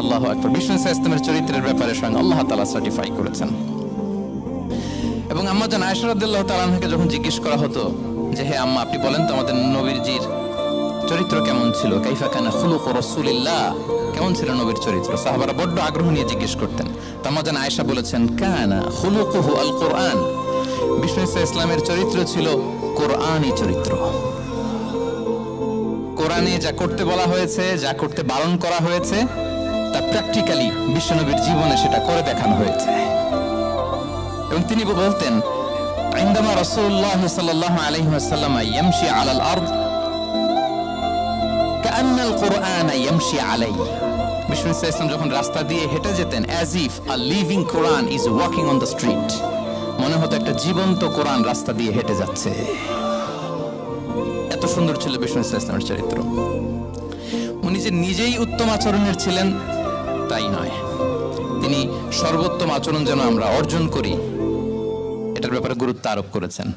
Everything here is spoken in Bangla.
আল্লাহ আকবর। বিষ্ণু ইসলামের চরিত্রের ব্যাপারে স্বয়ং আল্লাহ তালা সার্টিফাই করেছেন। এবং আম্মা জান আয়সরাদ্দাল্লাহ তালানহাকে যখন জিজ্ঞেস করা হতো যে, হে আম্মা, আপনি বলেন তো আমাদের নবীরজির চরিত্র কেমন ছিল? কাইফা কানা খুলুক রসুলিল্লাহ? কেমন ছিল নবীর চরিত্র? সাহাবারা বড্ড আগ্রহ নিয়ে জিজ্ঞেস করতেন। তো আম্মা জান আয়েশা বলেছেন, কানা খুলুকুহু আল কোরআন বিষ্ণু ইসলামের চরিত্র ছিল কোরআনই চরিত্র। কোরআনে যা করতে বলা হয়েছে, যা করতে বারণ করা হয়েছে তা প্র্যাকটিক্যালি বিশ্বনবীর জীবনে সেটা করে দেখানো হয়েছে এবং তিনি বলতেন عندما رسول الله صلى الله عليه وسلم يمشي على الأرض كأن القرآن يمشي عليه বিষ্ণু ইসা ইসলাম যখন রাস্তা দিয়ে হেঁটে যেতেন as if a living Quran is walking on the street মনে হতো একটা জীবন্ত কোরআন রাস্তা দিয়ে হেঁটে যাচ্ছে এত সুন্দর ছিল বিষ্ণু ইসা ইসলামের চরিত্র উনি যে নিজেই উত্তম আচরণের ছিলেন তাই নয়। তিনি সর্বোত্তম আচরণ যেন আমরা অর্জন করি এটার ব্যাপারে গুরুত্ব আরোপ করেছেন।